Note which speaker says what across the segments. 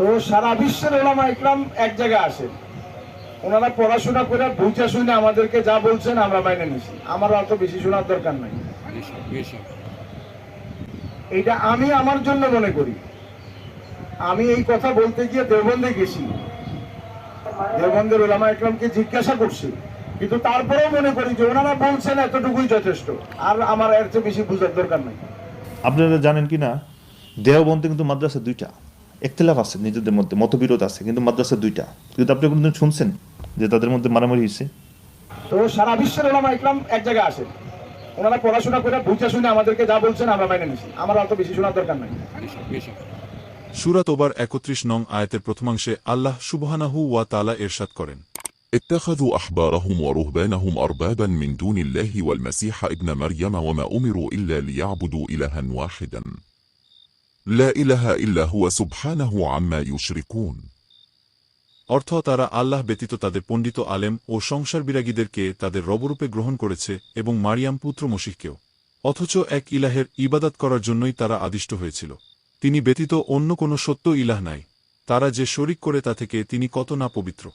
Speaker 1: তো সারা বিশ্বের ওলামা ইকরাম এক জায়গায় আসেন ওনারা পড়াশোনা করে বুঝা শুনে আমাদেরকে যা বলছেন আমরা মাইনে নিছি। আমার অত বেশি শোনার দরকার নাই। এইটা আমি আমার জন্য মনে করি। আমি এই কথা বলতে গিয়ে দেওবন্দে গেছি। দেওবন্দের ওলামা ইকরামকে জিজ্ঞাসা করছি। কিন্তু তারপরেও মনে করি যে ওনারা বলছেন এতটুকুই যথেষ্ট। আর আমার এর চেয়ে বেশি বুঝার দরকার নাই।
Speaker 2: আপনারা জানেন কি না দেওবন্দে কিন্তু মাদ্রাসা দুইটা। একতলাফ আছে নিজেদের মধ্যে মতবিরোধ আছে কিন্তু মাদ্রাসা দুইটা কিন্তু আপনি কোনদিন শুনছেন যে তাদের মধ্যে মারামারি হয়েছে
Speaker 1: তো সারা বিশ্বের ওলামা ইকরাম এক জায়গায় আসেন ওনারা পড়াশোনা করে বুঝা শুনে আমাদেরকে যা বলছেন আমরা মাইনে নিছি আমার অত বেশি শোনার দরকার নাই
Speaker 3: সুরা তোবার একত্রিশ নং আয়াতের প্রথমাংশে আল্লাহ সুবহানাহু ওয়া তালা এরশাদ করেন
Speaker 4: اتخذوا أحبارهم ورهبانهم أربابا من دون الله والمسيح ابن مريم وما أمروا إلا ليعبدوا إلها واحدا لا إله إلا هو سبحانه عما يشركون
Speaker 3: অর্থ তারা আল্লাহ ব্যতীত তাদের পণ্ডিত আলেম ও সংসার বিরাগীদেরকে তাদের রবরূপে গ্রহণ করেছে এবং মারিয়াম পুত্র মসিহকেও অথচ এক ইলাহের ইবাদত করার জন্যই তারা আদিষ্ট হয়েছিল তিনি ব্যতীত অন্য কোনো সত্য ইলাহ নাই তারা যে শরিক করে তা থেকে তিনি কত না পবিত্র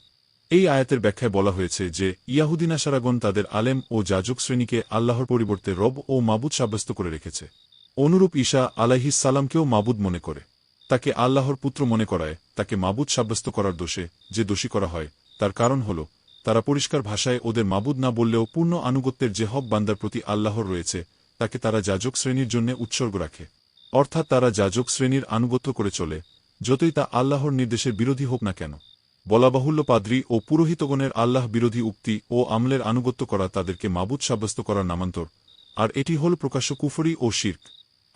Speaker 3: এই আয়াতের ব্যাখ্যায় বলা হয়েছে যে ইয়াহুদিনা সারাগণ তাদের আলেম ও যাজক শ্রেণীকে আল্লাহর পরিবর্তে রব ও মাবুদ সাব্যস্ত করে রেখেছে অনুরূপ ঈশা সালামকেও মাবুদ মনে করে। তাকে আল্লাহর পুত্র মনে করায়, তাকে মাবুদ সাব্যস্ত করার দোষে যে দোষী করা হয়, তার কারণ হল, তারা পরিষ্কার ভাষায় ওদের মাবুদ না বললেও পূর্ণ আনুগত্যের যে হক বান্দার প্রতি আল্লাহর রয়েছে, তাকে তারা যাজক শ্রেণির জন্য উৎসর্গ রাখে। অর্থাৎ তারা যাজক শ্রেণির আনুগত্য করে চলে, যতই তা আল্লাহর নির্দেশের বিরোধী হোক না কেন। বলাবাহুল্য পাদ্রী ও পুরোহিতগণের আল্লাহ বিরোধী উক্তি ও আমলের আনুগত্য করা তাদেরকে মাবুদ সাব্যস্ত করার নামান্তর, আর এটি হল প্রকাশ্য কুফরি ও শির্ক।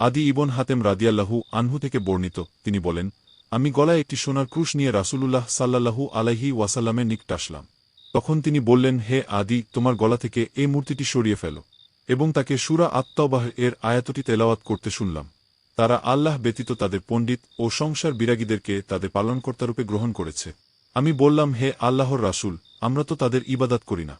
Speaker 3: আদি ইবন হাতেম রাদিয়াল্লাহু আনহু থেকে বর্ণিত। তিনি বলেন, আমি গলায় একটি সোনার ক্রুশ নিয়ে রাসূলুল্লাহ সাল্লাল্লাহু আলাইহি ওয়াসাল্লামের নিকট আসলাম। তখন তিনি বললেন, হে আদি, তোমার গলা থেকে এই মূর্তিটি সরিয়ে ফেলো এবং তাকে সুরা আত্মাবাহ এর আয়াতটি তেলাওয়াত করতে শুনলাম। তারা আল্লাহ ব্যতীত তাদের পণ্ডিত ও সংসার বিরাগীদেরকে তাদের পালনকর্তারূপে গ্রহণ করেছে। আমি বললাম, হে আল্লাহর রাসূল, আমরা তো তাদের ইবাদাত করি না।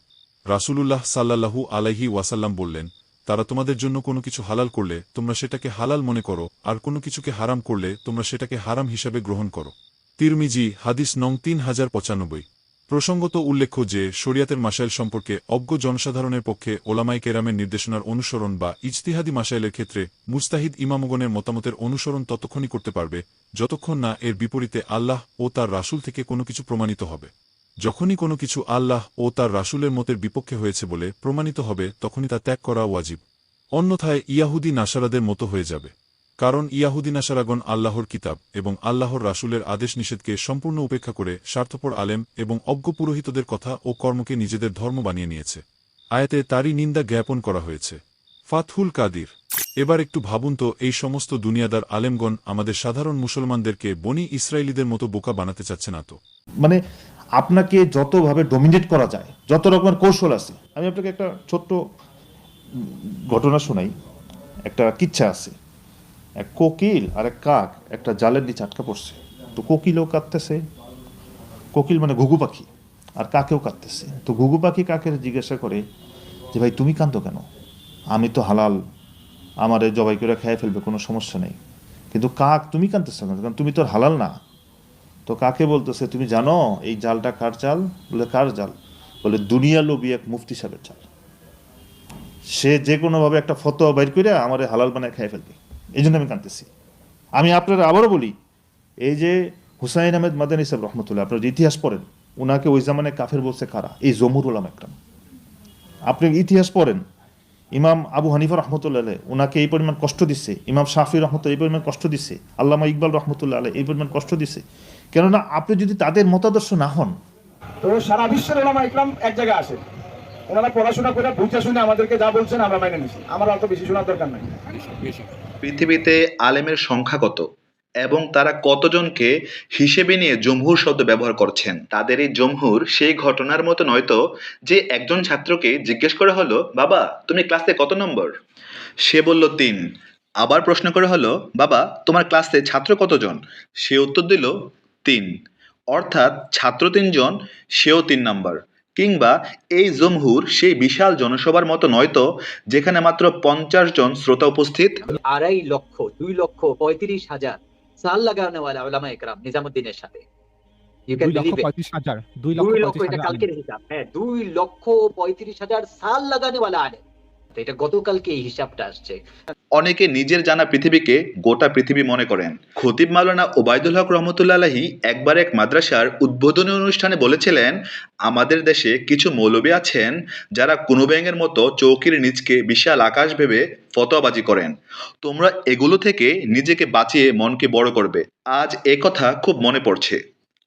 Speaker 3: রাসূলুল্লাহ সাল্লাল্লাহু আলাইহি ওয়াসাল্লাম বললেন তারা তোমাদের জন্য কোনো কিছু হালাল করলে তোমরা সেটাকে হালাল মনে করো, আর কোনো কিছুকে হারাম করলে তোমরা সেটাকে হারাম হিসাবে গ্রহণ করো। তিরমিজি, হাদিস নং তিন হাজার পঁচানব্বই। প্রসঙ্গত উল্লেখ্য যে, শরিয়াতের মাসাইল সম্পর্কে অজ্ঞ জনসাধারণের পক্ষে ওলামাই কেরামের নির্দেশনার অনুসরণ বা ইজতিহাদি মাসাইলের ক্ষেত্রে মুস্তাহিদ ইমামগণের মতামতের অনুসরণ ততক্ষণই করতে পারবে, যতক্ষণ না এর বিপরীতে আল্লাহ ও তার রাসূল থেকে কোনো কিছু প্রমাণিত হবে। যখনই কোনো কিছু আল্লাহ ও তার রাসূলের মতের বিপক্ষে হয়েছে বলে প্রমাণিত হবে, তখনই তা ত্যাগ করা ওয়াজিব। অন্যথায় ইয়াহুদি নাসারাদের মতো হয়ে যাবে। কারণ ইয়াহুদি নাসারাগণ আল্লাহর কিতাব এবং আল্লাহর রাসূলের আদেশ নিষেধকে সম্পূর্ণ উপেক্ষা করে স্বার্থপর আলেম এবং অজ্ঞ পুরোহিতদের কথা ও কর্মকে নিজেদের ধর্ম বানিয়ে নিয়েছে। আয়াতে তারই নিন্দা জ্ঞাপন করা হয়েছে। ফাতহুল কাদির। এবার একটু ভাবুন তো, এই সমস্ত দুনিয়াদার আলেমগণ আমাদের সাধারণ মুসলমানদেরকে বনি ইসরায়েলিদের মতো বোকা বানাতে চাচ্ছে না তো?
Speaker 2: মানে আপনাকে যতভাবে ডমিনেট করা যায়, যত রকমের কৌশল আছে, আমি আপনাকে একটা ছোট্ট ঘটনা শোনাই। একটা কিচ্ছা আছে। এক কোকিল আর এক কাক একটা জালের নিচে আটকা পড়ছে। তো কোকিলও কাঁদতেছে। কোকিল মানে ঘুঘু পাখি, আর কাকেও কাঁদতেছে। তো ঘুঘু পাখি কাকের জিজ্ঞাসা করে যে, ভাই, তুমি কাঁদো কেন? আমি তো হালাল। আমারে জবাই করে খেয়ে ফেলবে, কোনো সমস্যা নেই। কিন্তু কাক, তুমি কাঁদতেছো কেন? কারণ তুমি তো আর হালাল না। তো কাকে বলতেছে, তুমি জানো এই জালটা কার জাল? বলে, কার জাল? বলে, দুনিয়া লোবি এক মুফতি সাহেবের জাল। সে যে কোনোভাবে একটা ফতোয়া বাইর করে আমার হালাল বানায় খেয়ে ফেলবে। এই জন্য আমি কাঁদতেছি। আমি আপনারা আবারও বলি, এই যে হুসাইন আহমেদ মাদানী সাহেব রহমতুল্লাহ, আপনার ইতিহাস পড়েন ওনাকে ওই জামানে কাফের বলছে কারা? এই জমুর উলাম একরাম। আপনি ইতিহাস পড়েন ইমাম আবু হানিফা রহমতুল্লাহ আলহ ওনাকে এই পরিমাণ কষ্ট দিচ্ছে ইমাম শাফি রহমত এই পরিমাণ কষ্ট দিচ্ছে আল্লামা ইকবাল রহমতুল্লাহ আলহ এই পরিমাণ কষ্ট দিচ্ছে কেননা আপনি যদি তাদের মতাদর্শ না হন
Speaker 1: তো সারা বিশ্বের ওলামা ইকরাম এক জায়গায় আসে। ওনারা পড়াশোনা করে বুঝা শুনে আমাদেরকে যা বলছেন আমরা মেনে নিছি। আমার অত বেশি শোনার দরকার নাই।
Speaker 5: পৃথিবীতে আলেমের সংখ্যা কত? এবং তারা কতজনকে হিসেবে নিয়ে জমহুর শব্দ ব্যবহার করছেন? তাদের এই জমহুর সেই ঘটনার মতো নয়তো যে একজন ছাত্রকে জিজ্ঞেস করা হলো, বাবা, তুমি ক্লাসে কত নম্বর? সে বলল, তিন। আবার প্রশ্ন করা হলো, বাবা, তোমার ক্লাসে ছাত্র কতজন? সে উত্তর দিল, তিন। অর্থাৎ ছাত্র তিনজন, সেও তিন নম্বর। কিংবা এই জমহুর সেই বিশাল জনসভার মতো নয়তো, যেখানে মাত্র পঞ্চাশ জন শ্রোতা উপস্থিত।
Speaker 6: আড়াই লক্ষ, দুই লক্ষ পঁয়ত্রিশ হাজার সাল লাগানো লাগানেওয়ালা একরাম নিজামুদ্দিনের সাথে
Speaker 7: লক্ষ
Speaker 6: হিসাব। হ্যাঁ দুই লক্ষ পঁয়ত্রিশ সাল সাল লাগানেওয়ালা আলেম এটা গতকালকে এই হিসাবটা আসছে।
Speaker 5: অনেকে নিজের জানা পৃথিবীকে গোটা পৃথিবী মনে করেন। খতিব মাওলানা ওবায়দুল হক রহমতুল্লাহ একবার এক মাদ্রাসার উদ্বোধনী অনুষ্ঠানে বলেছিলেন, আমাদের দেশে কিছু মৌলবী আছেন যারা কোনো ব্যাঙের মতো চৌকির নিচকে বিশাল আকাশ ভেবে ফতোয়াবাজি করেন। তোমরা এগুলো থেকে নিজেকে বাঁচিয়ে মনকে বড় করবে। আজ এ কথা খুব মনে পড়ছে।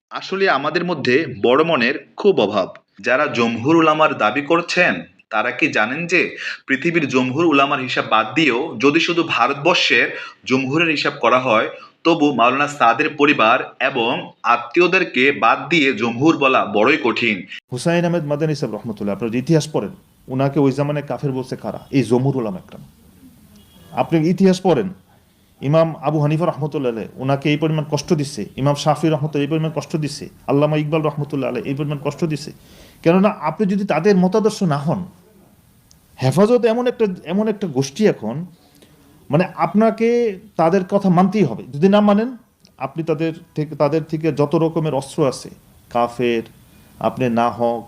Speaker 5: আসলে আমাদের মধ্যে বড় মনের খুব অভাব। যারা জমহুর উলামার দাবি করছেন তারা কি জানেন যে পৃথিবীর জমহুর উলামার হিসাব বাদ দিয়েও যদি শুধু ভারতবর্ষের জমহুরের হিসাব করা হয়, তবু মাওলানা সাদের পরিবার এবং আত্মীয়দেরকে বাদ দিয়ে জমহুর বলা বড়ই কঠিন।
Speaker 2: হুসাইন আহমেদ মাদানী সাহেব রহমতুল্লাহ, আপনার ইতিহাস পড়েন ওনাকে ওই জামানে কাফের বলছে কারা? এই জমুর উলাম একরাম। আপনি ইতিহাস পড়েন, ইমাম আবু হানিফা রহমতুল্লাহ আলাই ওনাকে এই পরিমাণ কষ্ট দিচ্ছে, ইমাম শাফি রহমতুল্লাহ এই পরিমাণ কষ্ট দিচ্ছে, আল্লামা ইকবাল রহমতুল্লাহ আলাই এই পরিমাণ কষ্ট দিচ্ছে। কেননা আপনি যদি তাদের মতাদর্শ না হন হেফাজত এমন একটা এমন একটা গোষ্ঠী এখন মানে আপনাকে তাদের কথা মানতেই হবে। যদি না মানেন, আপনি তাদের থেকে তাদের থেকে যত রকমের অস্ত্র আছে, কাফের, আপনি না হক